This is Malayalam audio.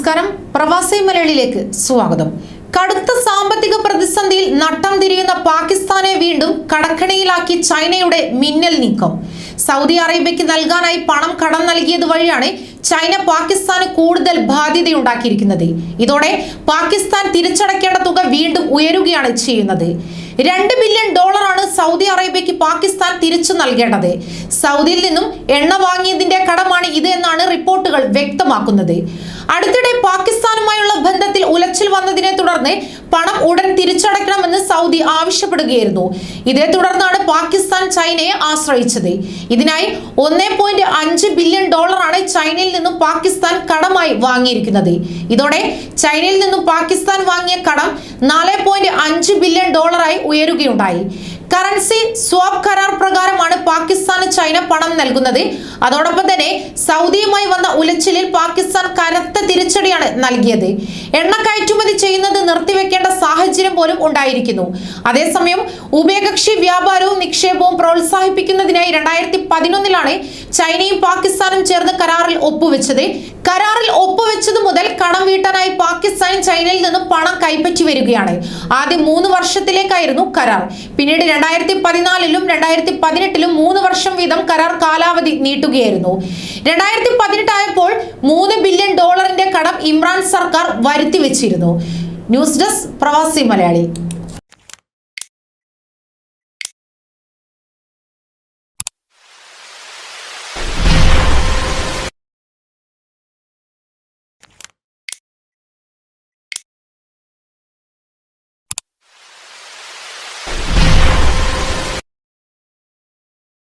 നമസ്കാരം. പ്രവാസി മലയാളിയിലേക്ക് സ്വാഗതം. കടുത്ത സാമ്പത്തിക പ്രതിസന്ധിയിൽ നട്ടം തിരിയുന്ന പാകിസ്ഥാനെ വീണ്ടും കടക്കണിയിലാക്കി ചൈനയുടെ മിന്നൽ നീക്കം. സൗദി അറേബ്യയ്ക്ക് നൽകാനായി പണം കടം നൽകിയത് വഴിയാണ് ചൈന പാകിസ്ഥാന് കൂടുതൽ ബാധ്യതയുണ്ടാക്കിയിരിക്കുന്നത്. ഇതോടെ പാകിസ്ഥാൻ തിരിച്ചടയ്ക്കേണ്ട തുക വീണ്ടും ഉയരുകയാണ് ചെയ്യുന്നത്. രണ്ട് ബില്യൺ ഡോളറാണ് സൗദി അറേബ്യയ്ക്ക് പാകിസ്ഥാൻ തിരിച്ചു നൽകേണ്ടത്. സൗദിയിൽ നിന്നും എണ്ണ വാങ്ങിയതിന്റെ കടമാണ് ഇത് എന്നാണ് റിപ്പോർട്ടുകൾ വ്യക്തമാക്കുന്നത്. അടുത്തിടെ പാകിസ്ഥാനുമായുള്ള ബന്ധത്തിൽ ഉലച്ചിൽ വന്നതിനെ തുടർന്ന് പണം ഉടൻ തിരിച്ചടക്കണമെന്ന് സൗദി ആവശ്യപ്പെടുകയായിരുന്നു. ഇതേ തുടർന്നാണ് പാകിസ്ഥാൻ ചൈനയെ ആശ്രയിച്ചത്. ഇതിനായി ഒന്നേ പോയിന്റ് അഞ്ച് ബില്യൺ ഡോളറാണ് ചൈനയിൽ നിന്നും പാകിസ്ഥാൻ കടമായി വാങ്ങിയിരിക്കുന്നത്. ഇതോടെ ചൈനയിൽ നിന്നും പാകിസ്ഥാൻ വാങ്ങിയ കടം നാല് പോയിന്റ് അഞ്ച് ബില്യൺ ഡോളറായി ഉയരുകയുണ്ടായി. കറൻസി സ്വാപ് കരാർ പ്രകാരമാണ് പാകിസ്ഥാന് ചൈന പണം നൽകുന്നത്. അതോടൊപ്പം തന്നെ സൗദിയുമായി വന്ന ഉലച്ചിലിൽ പാകിസ്ഥാൻ കനത്ത തിരിച്ചടിയാണ് നൽകിയത്. എണ്ണ കയറ്റുമതി ചെയ്യുന്നത് നിർത്തിവെക്കേണ്ട സാഹചര്യം പോലും ഉണ്ടായിരിക്കുന്നു. അതേസമയം ഉഭയകക്ഷി വ്യാപാരവും നിക്ഷേപവും പ്രോത്സാഹിപ്പിക്കുന്നതിനായി രണ്ടായിരത്തി പതിനൊന്നിലാണ് ചൈനയും പാകിസ്ഥാനും ചേർന്ന് കരാറിൽ ഒപ്പുവെച്ചത്. കരാറിൽ ഒപ്പുവെച്ചത് മുതൽ കടം വീട്ടാനായി പാകിസ്ഥാൻ ചൈനയിൽ നിന്നും പണം കൈപ്പറ്റി വരികയാണ്. ആദ്യം മൂന്ന് വർഷത്തിലേക്കായിരുന്നു കരാർ. പിന്നീട് രണ്ടായിരത്തി പതിനാലിലും രണ്ടായിരത്തി പതിനെട്ടിലും മൂന്ന് വർഷം വീതം കരാർ കാലാവധി നീട്ടുകയായിരുന്നു. രണ്ടായിരത്തി പതിനെട്ടായപ്പോൾ മൂന്ന് ബില്യൺ ഡോളറിന്റെ കടം ഇമ്രാൻ സർക്കാർ വരുത്തി വെച്ചിരുന്നു ന്യൂസ് ഡെസ്ക് പ്രവാസി മലയാളി.